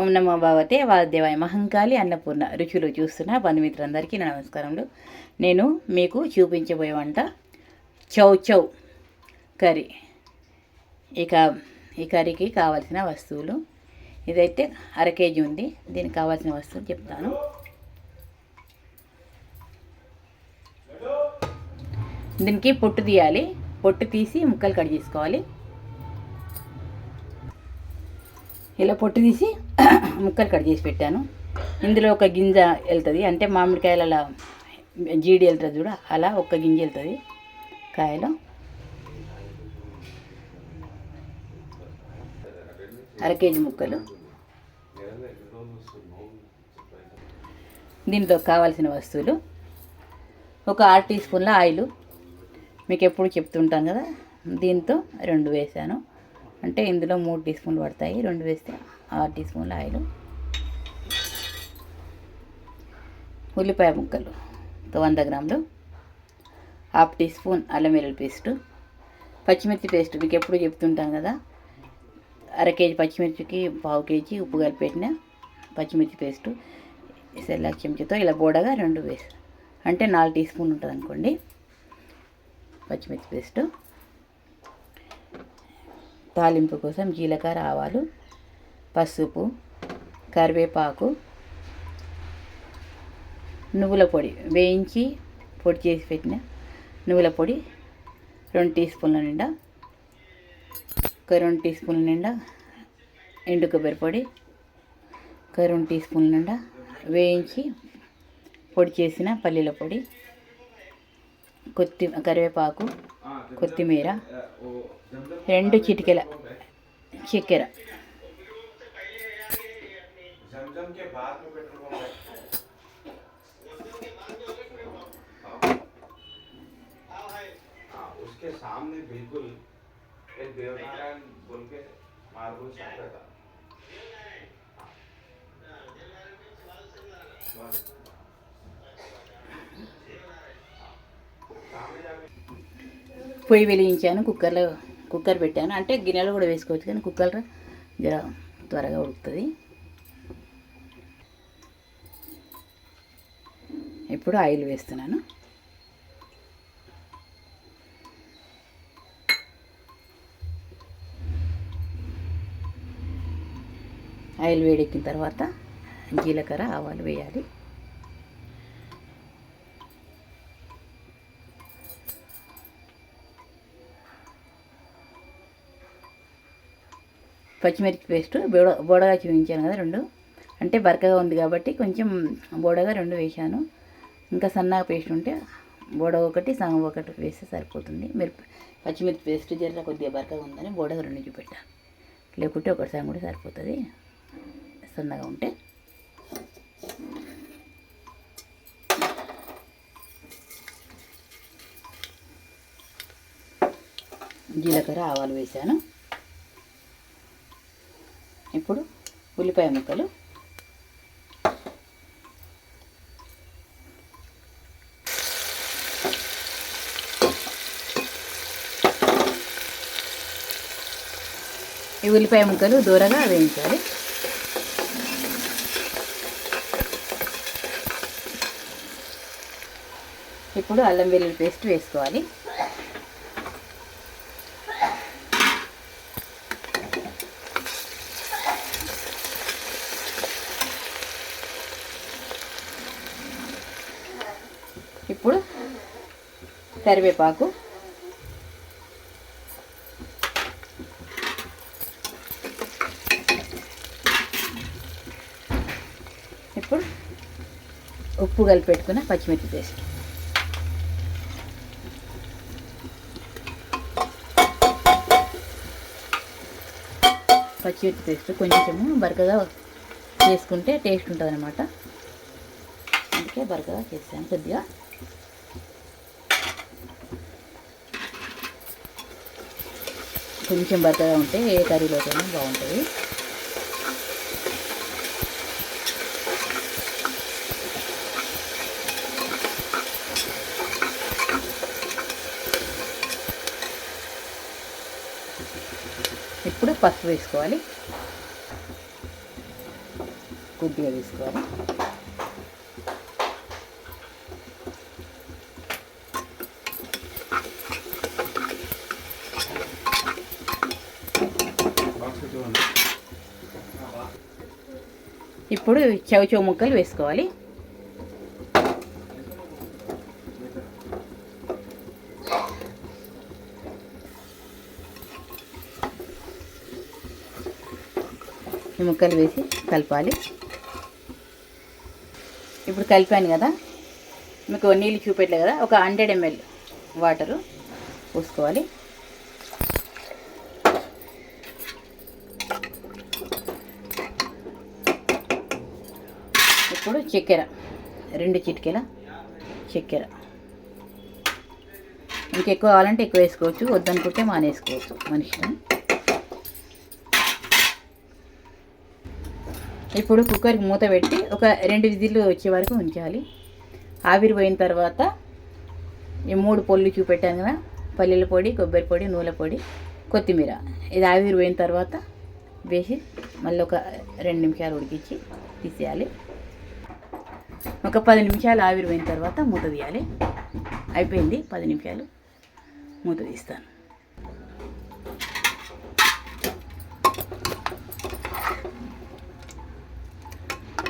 ఓం నమో భగవతే వాసుదేవాయ మహంకాళి అన్నపూర్ణ రుచులు చూస్తున్న బంధుమిత్రులందరికీ నా నమస్కారములు. నేను మీకు చూపించబోయే వంట చౌ చౌ కర్రీ. ఇక ఈ కర్రీకి కావాల్సిన వస్తువులు. ఇదైతే అర కేజీ ఉంది. దీనికి కావాల్సిన వస్తువులు చెప్తాను. దీనికి పొట్టు తీయాలి. పొట్టు తీసి ముక్కలు కట్ చేసుకోవాలి. ఇలా పొట్టు తీసి ముక్కలు కట్ చేసి పెట్టాను. ఇందులో ఒక గింజ వెళ్తుంది. అంటే మామిడికాయల జీడి వెళ్తుంది చూడ అలా ఒక్క గింజ వెళ్తుంది కాయలో. అర కేజీ ముక్కలు. దీంతో కావాల్సిన వస్తువులు. ఒక ఆరు టీ స్పూన్ల ఆయిల్. మీకు ఎప్పుడు చెప్తుంటాను కదా దీంతో రెండు వేసాను. అంటే ఇందులో మూడు టీ స్పూన్లు పడతాయి రెండు వేస్తే ఆరు టీ స్పూన్ల ఆయిల్. ఉల్లిపాయ ముక్కలు ఒక వంద గ్రాములు. హాఫ్ టీ స్పూన్ అల్లం వెల్లుల్లి పేస్టు. పచ్చిమిర్చి పేస్ట్ మీకు ఎప్పుడు చెప్తుంటాను కదా. అర కేజీ పచ్చిమిర్చికి పావు కేజీ ఉప్పు కలిపి పెట్టిన పచ్చిమిర్చి పేస్టు. సెల్లాక్ చెంచాతో ఇలా బోడగా రెండు వేసి అంటే నాలుగు టీ స్పూన్ ఉంటుంది అనుకోండి. పచ్చిమిర్చి పేస్టు. తాలింపు కోసం జీలకర్ర ఆవాలు పసుపు కరివేపాకు నువ్వుల పొడి వేయించి పొడి చేసి పెట్టిన నువ్వుల పొడి రెండు టీ స్పూన్ల నిండా ఒక రెండు టీ స్పూన్ల నిండా ఎండు కొబ్బరి పొడి ఒక రెండు టీ స్పూన్ల నిండా వేయించి పొడి చేసిన పల్లీల పొడి కొత్తి కరివేపాకు కొత్తిమీర రెండు చిటికెల చక్కెర. जमजम के बाद में पेट्रोल पंप है हाँ उसके सामने बिल्कुल एक देवनारायण बोल के मार्बल शॉप रहता हाँ। बस। सामने जाके పొయ్యి వెలిగించాను కుక్కర్లో కుక్కర్ పెట్టాను అంటే గిన్నెలో కూడా వేసుకోవచ్చు కానీ కుక్కర్లో జర త్వరగా ఉడుకుతుంది ఇప్పుడు ఆయిల్ వేస్తున్నాను. ఆయిల్ వేడెక్కిన తర్వాత జీలకర్ర ఆవాలు వేయాలి. పచ్చిమిర్చి పేస్ట్ బోడ బోడగా చూపించాను కదా రెండు. అంటే బరకగా ఉంది కాబట్టి కొంచెం బోడగా రెండు వేసాను ఇంకా సన్నగా పేస్ట్ ఉంటే బోడ ఒకటి సగం ఒకటి వేస్తే సరిపోతుంది. మీరు పచ్చిమిర్చి పేస్ట్ జర కొద్దిగా బరకగా ఉందని బోడ రెండు చూపెట్టాను లేకుంటే ఒకటి సగం కూడా సరిపోతుంది. సన్నగా ఉంటే. జీలకర్ర ఆవాలు వేసాను. ఇప్పుడు ఉల్లిపాయ ముక్కలు. ఈ ఉల్లిపాయ ముక్కలు దూరగా వేయించాలి. ఇప్పుడు అల్లం వెల్లుల్లి పేస్ట్ వేసుకోవాలి. ఇప్పుడు కరివేపాకు ఇప్పుడు ఉప్పు కలిపి పెట్టుకున్న పచ్చిమిర్చి పేస్ట్. పచ్చిమిర్చి పేస్ట్ కొంచెము బరకగా చేసుకుంటే టేస్ట్ ఉంటుంది అనమాట అందుకే బరకగా చేసాను కొద్దిగా. కొంచెం బరకగా ఉంటే ఏ కర్రీలోకైనా బాగుంటుంది ఇప్పుడు పసుపు వేసుకోవాలి. కొద్దిగా వేసుకోవాలి. ఇప్పుడు చౌచౌ ముక్కలు వేసుకోవాలి. ఈ ముక్కలు వేసి కలపాలి. ఇప్పుడు కలిపాను కదా. మీకు నీళ్ళు చూపెట్టలే కదా. ఒక హండ్రెడ్ ఎంఎల్ వాటరు పోసుకోవాలి. ఇప్పుడు చక్కెర రెండు చిటికెల చక్కెర. ఇంకెక్కువ కావాలంటే ఎక్కువ వేసుకోవచ్చు. వద్దనుకుంటే మానేసుకోవచ్చు. మనిషిని. ఇప్పుడు కుక్కర్కి మూత పెట్టి ఒక రెండు విజిల్లు వచ్చే వరకు ఉంచాలి. ఆవిరి పోయిన తర్వాత ఈ మూడు పొల్లు చూపెట్టాను కదా పల్లీల పొడి కొబ్బరి పొడి నూనె పొడి కొత్తిమీర. ఇది ఆవిరి పోయిన తర్వాత వేసి మళ్ళీ ఒక రెండు నిమిషాలు ఉడికించి తీసేయాలి. ఒక పది నిమిషాలు ఆవిరి పోయిన తర్వాత మూత తీయాలి. అయిపోయింది పది నిమిషాలు మూత తీస్తాను.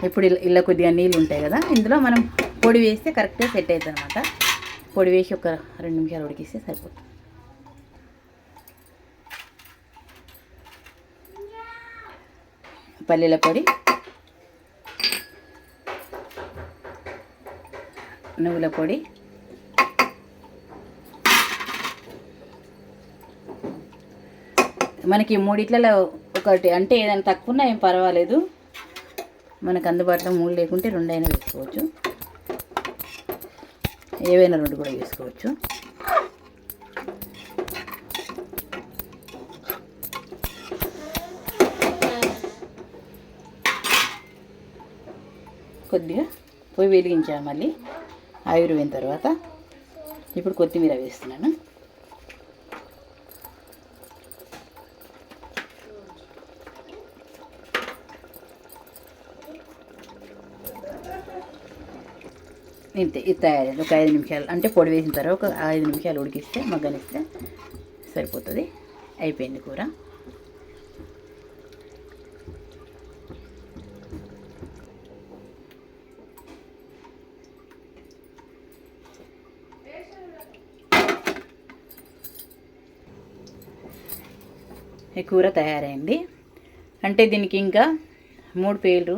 ఇప్పుడు ఇలా ఇలా కొద్దిగా నీళ్ళు ఉంటాయి కదా ఇందులో మనం పొడి వేస్తే కరెక్ట్గా సెట్ అవుతుంది అనమాట పొడి వేసి ఒక రెండు నిమిషాలు ఉడికిస్తే సరిపోతుంది. పల్లీల పొడి నువ్వుల పొడి మనకి మూడిట్లలో ఒకటి అంటే ఏదైనా తక్కువ ఉన్నా ఏం పర్వాలేదు. మనకు అందుబాటులో మూడు లేకుంటే రెండైనా వేసుకోవచ్చు. ఏవైనా రెండు కూడా వేసుకోవచ్చు. కొద్దిగా పొయ్యి వెలిగించాము మళ్ళీ. ఆవిరిపోయిన తర్వాత ఇప్పుడు కొత్తిమీర వేస్తున్నాను. ఇది తయారైంది. ఒక ఐదు నిమిషాలు అంటే పొడి వేసిన తర్వాత ఒక ఐదు నిమిషాలు ఉడికిస్తే మగ్గనిస్తే సరిపోతుంది. అయిపోయింది కూర. ఈ కూర తయారైంది. అంటే దీనికి ఇంకా మూడు పేర్లు.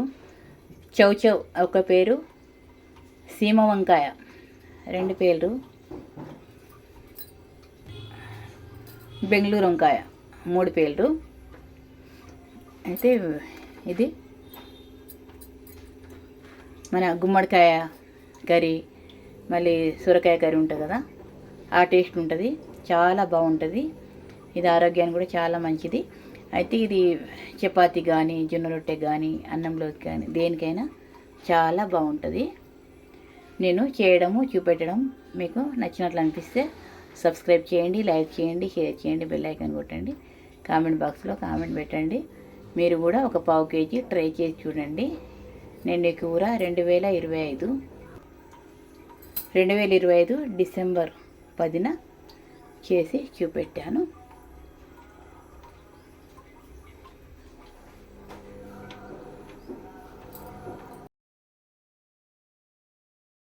చౌ చౌ ఒక పేరు సీమ వంకాయ. రెండు పేర్లు. బెంగళూరు వంకాయ. మూడు పేర్లు. అయితే ఇది మన గుమ్మడికాయ కర్రీ మళ్ళీ సొరకాయ కర్రీ ఉంటుంది కదా ఆ టేస్ట్ ఉంటుంది. చాలా బాగుంటుంది. ఇది ఆరోగ్యానికి కూడా చాలా మంచిది. అయితే ఇది చపాతి కానీ జొన్న రొట్టె కానీ అన్నంలోకి కానీ దేనికైనా చాలా బాగుంటుంది. నేను చేయడము చూపెట్టడం మీకు నచ్చినట్లు అనిపిస్తే సబ్స్క్రైబ్ చేయండి లైక్ చేయండి షేర్ చేయండి బెల్ ఐకాన్ కొట్టండి. కామెంట్ బాక్స్లో కామెంట్ పెట్టండి. మీరు కూడా ఒక పావు కేజీ ట్రై చేసి చూడండి. నేను ఈ కూర రెండు వేల ఇరవై ఐదు రెండు వేల ఇరవై ఐదు డిసెంబర్ పదిన చేసి చూపెట్టాను.